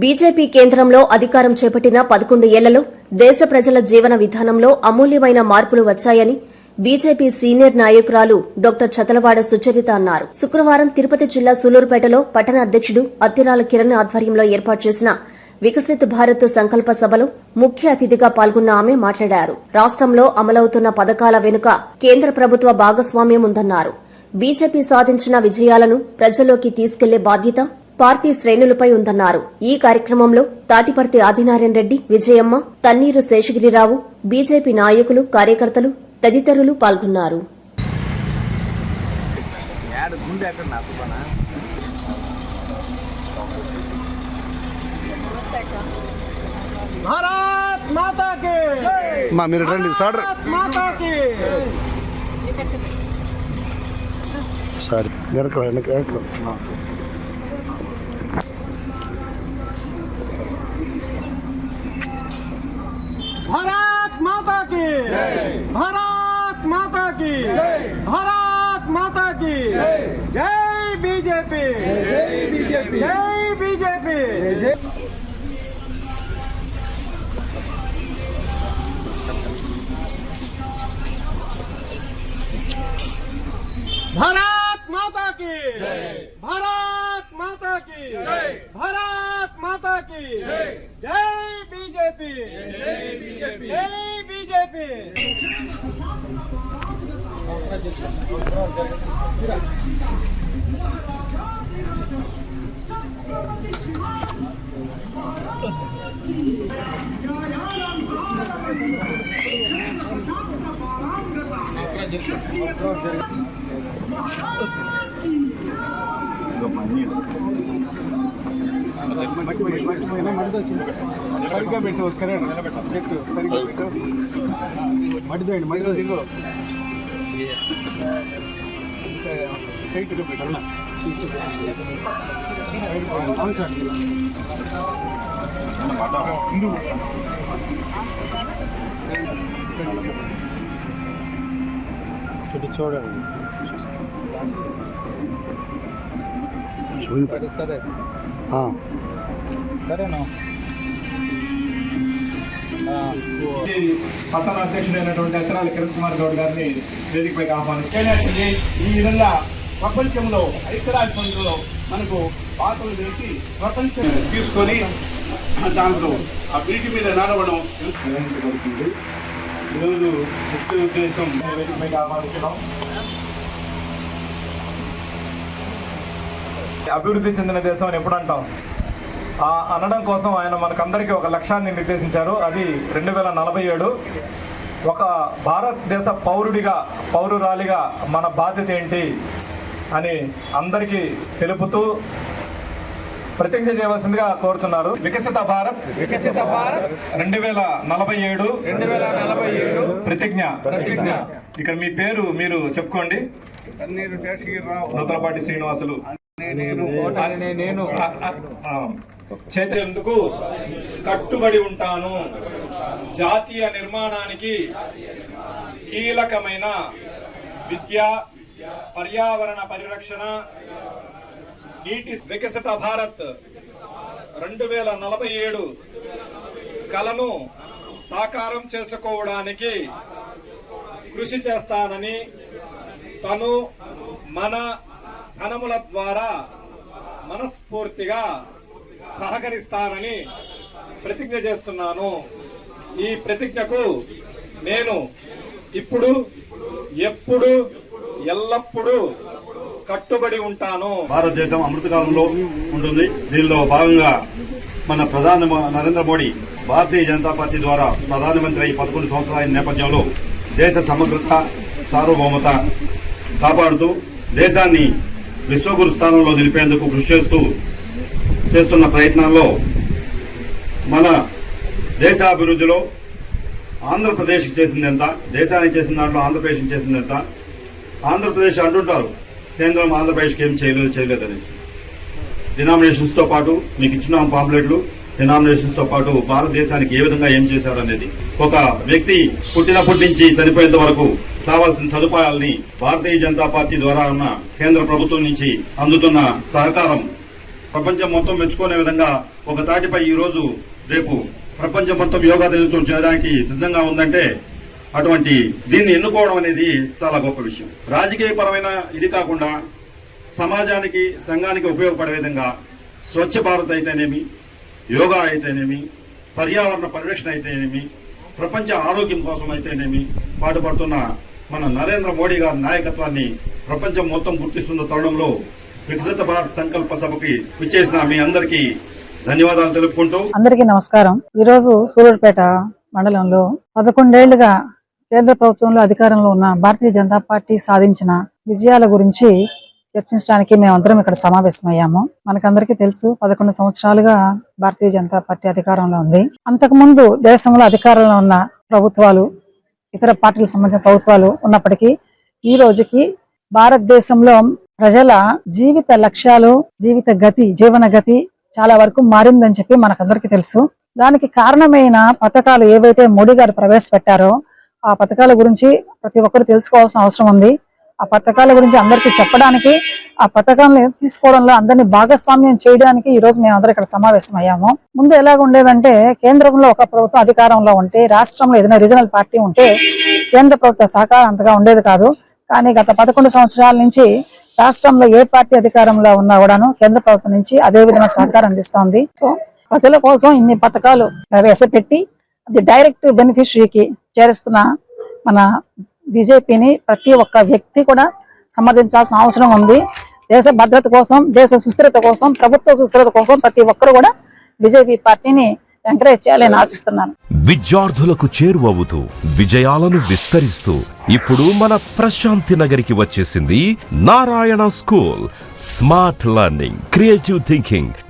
BJP కేంద్రంలో అధికారం చేపట్టిన పదకొండు ఏళ్ళలో దేశ ప్రజల జీవన విధానంలో అమూల్యమైన మార్పులు వచ్చాయని బీజేపీ సీనియర్ నాయకురాలు డాక్టర్ చతలవాడ సుచరిత అన్నారు. శుక్రవారం తిరుపతి జిల్లా సూలూరుపేటలో పట్టణ అధ్యకుడు అత్తిరాల కిరణ్ ఆధ్వర్యంలో ఏర్పాటు చేసిన వికసిత్ భారత్ సంకల్ప సభలో ముఖ్య అతిథిగా పాల్గొన్న ఆమె మాట్లాడారు. రాష్టంలో అమలవుతున్న పథకాల వెనుక కేంద్ర ప్రభుత్వ భాగస్వామ్యం ఉందన్నారు. బీజేపీ సాధించిన విజయాలను ప్రజల్లోకి తీసుకెళ్ళే బాధ్యత పార్టీ శ్రేణులపై ఉందన్నారు. ఈ కార్యక్రమంలో తాటిపర్తి ఆదినారాయణ రెడ్డి విజయమ్మ తన్నీరు శేషగిరిరావు బీజేపీ నాయకులు కార్యకర్తలు తదితరులు పాల్గొన్నారు. సార్ వెనక వెనక వెనక. की। भारत माता की। भारत माता की। जय बीजेपी। जय बीजेपी। जय बीजेपी भारत माता की। भारत माता की। भारत माता की। जय। बीजेपी। जय बीजेपी। जय बीजेपी। సరిగ్గా పెట్టు కరెంట్ పెట్టు సరిగ్గా పెట్టు మడిదండి మడిలో దిగు స్ట్రైట్గా పెట్టు అన్న చూడండి. సరేనా? పట్టణ అధ్యక్షుడైనటువంటి అత్తరాల కిరణ్ కుమార్ గౌడ్ గారిని వేదికపైకి ఆహ్వానిస్తుంది ఈ విధంగా ప్రపంచంలో ఐక్యరాజ్యంలో మనకు పాత్రలు వేసి ప్రపంచం తీసుకొని దాంట్లో ఆ వీటి మీద నడవడం నిర్వహించబడుతుంది ఈరోజు ముఖ్య ఉద్దేశం వేదికపైకి ఆహ్వానించడం. అభివృద్ధి చెందిన దేశం అని ఎప్పుడు అంటాం? ఆ అనడం కోసం ఆయన మనకందరికీ ఒక లక్ష్యాన్ని నిర్దేశించారు. అది రెండు వేల నలభై ఏడు ఒక భారతదేశ పౌరుడిగా పౌరురాలిగా మన బాధ్యత ఏంటి అని అందరికీ తెలుపుతూ ప్రతిజ్ఞ చేయవలసిందిగా కోరుతున్నారు. వికసిత భారత్ వికసిత భారత్ రెండు వేల నలభై ఏడు రెండు వేల నలభై ఏడు ప్రతిజ్ఞ. ప్రతిజ్ఞ. ఇక్కడ మీ పేరు మీరు చెప్పుకోండి. నూతలపాటి శ్రీనివాసులు. నేను చేసేందుకు కట్టుబడి ఉంటాను. జాతీయ నిర్మాణానికి కీలకమైన విద్య పర్యావరణ పరిరక్షణ నీటి వికసిత భారత్ రెండు వేల నలభై ఏడు కలను సాకారం చేసుకోవడానికి కృషి చేస్తానని తను మన ధనముల ద్వారా మనస్ఫూర్తిగా సహకరిస్తానని ప్రతిజ్ఞ చేస్తున్నాను. ఈ ప్రతిజ్ఞకు నేను ఇప్పుడు ఎప్పుడు ఎల్లప్పుడూ కట్టుబడి ఉంటాను. భారతదేశం అమృతకాలంలో ఉంటుంది. దీనిలో భాగంగా మన ప్రధాని నరేంద్ర మోడీ భారతీయ జనతా పార్టీ ద్వారా ప్రధానమంత్రి అయి పదకొండు సంవత్సరాల నేపథ్యంలో దేశ సమగ్రత సార్వభౌమత కాపాడుతూ దేశాన్ని విశ్వగురు స్థానంలో నిలిపేందుకు కృషి చేస్తూ చేస్తున్న ప్రయత్నాల్లో మన దేశాభివృద్ధిలో ఆంధ్రప్రదేశ్కి చేసింది ఎంత? దేశానికి చేసిన దాంట్లో ఆంధ్రప్రదేశ్కి చేసింది ఎంత? ఆంధ్రప్రదేశ్ అంటుంటారు కేంద్రం ఆంధ్రప్రదేశ్కి ఏం చేయలేదు చేయలేదు అనేసి. డినామినేషన్స్తో పాటు మీకు ఇచ్చిన పాంప్లెట్లు డినామినేషన్స్తో పాటు భారతదేశానికి ఏ విధంగా ఏం చేశారు అనేది ఒక వ్యక్తి పుట్టినప్పటి నుంచి చనిపోయేంత వరకు కావాల్సిన సదుపాయాలని భారతీయ జనతా పార్టీ ద్వారా ఉన్న కేంద్ర ప్రభుత్వం నుంచి అందుతున్న సహకారం ప్రపంచం మొత్తం మెచ్చుకునే విధంగా ఒక తాటిపై ఈరోజు రేపు ప్రపంచం మొత్తం యోగా దినోత్సవం చేయడానికి సిద్ధంగా ఉందంటే అటువంటి దీన్ని ఎన్నుకోవడం అనేది చాలా గొప్ప విషయం. రాజకీయపరమైన ఇది కాకుండా సమాజానికి సంఘానికి ఉపయోగపడే విధంగా స్వచ్ఛ భారత్ అయితేనేమి యోగా అయితేనేమి పర్యావరణ పరిరక్షణ అయితేనేమి ప్రపంచ ఆరోగ్యం కోసం అయితేనేమి పాటుపడుతున్న మన నరేంద్ర మోడీ గారి నాయకత్వాన్ని ప్రపంచం మొత్తం గుర్తిస్తున్న తరుణంలో వికసిత భారత్ సంకల్ప సభకి విచ్చేసిన మీ అందరికీ ధన్యవాదాలు తెలుపుకుంటూ అందరికీ నమస్కారం. ఈరోజు రోజు మండలంలో పదకొండేళ్ళుగా కేంద్ర ప్రభుత్వంలో అధికారంలో ఉన్న భారతీయ జనతా పార్టీ సాధించిన విజయాల గురించి చర్చించడానికి మేమందరం ఇక్కడ సమావేశమయ్యాము. మనకందరికీ తెలుసు పదకొండు సంవత్సరాలుగా భారతీయ జనతా పార్టీ అధికారంలో ఉంది. అంతకుముందు దేశంలో అధికారంలో ఉన్న ప్రభుత్వాలు ఇతర పార్టీలకు సంబంధించిన ప్రభుత్వాలు ఉన్నప్పటికీ ఈ రోజుకి భారతదేశంలో ప్రజల జీవిత లక్ష్యాలు జీవిత గతి జీవన గతి చాలా వరకు మారిందని చెప్పి మనకందరికీ తెలుసు. దానికి కారణమైన పథకాలు ఏవైతే మోడీ గారు ప్రవేశపెట్టారో ఆ పథకాల గురించి ప్రతి ఒక్కరు తెలుసుకోవాల్సిన అవసరం ఉంది. ఆ పథకాల గురించి అందరికీ చెప్పడానికి ఆ పథకాలను తీసుకోవడంలో అందరినీ భాగస్వామ్యం చేయడానికి ఈ రోజు మేము అందరం ఇక్కడ సమావేశం అయ్యాము ముందు ఎలాగ ఉండేదంటే కేంద్రంలో ఒక ప్రభుత్వం అధికారంలో ఉంటే రాష్ట్రంలో ఏదైనా రీజనల్ పార్టీ ఉంటే కేంద్ర ప్రభుత్వ సహకారం అంతగా ఉండేది కాదు. కానీ గత పదకొండు సంవత్సరాల నుంచి రాష్ట్రంలో ఏ పార్టీ అధికారంలో ఉన్నా కూడాను కేంద్ర ప్రభుత్వం నుంచి అదే విధంగా సహకారం అందిస్తోంది. సో ప్రజల కోసం ఇన్ని పథకాలు ప్రవేశపెట్టి అది డైరెక్ట్ బెనిఫిషరీకి చేరుస్తున్న మన బీజేపీని ప్రతి ఒక్క వ్యక్తి కూడా సమర్థించాల్సిన అవసరం ఉంది. దేశ భద్రత కోసం దేశ సుస్థిరత కోసం ప్రభుత్వ సుస్థిరత కోసం ప్రతి ఒక్కరు కూడా బీజేపీ పార్టీని ఎంకరేజ్ చేయాలని ఆశిస్తున్నాను. విద్యార్థులకు చేరువవుతూ విజయాలను విస్తరిస్తూ ఇప్పుడు మన ప్రశాంతి నగరికి వచ్చేసింది Narayana school. Smart learning creative thinking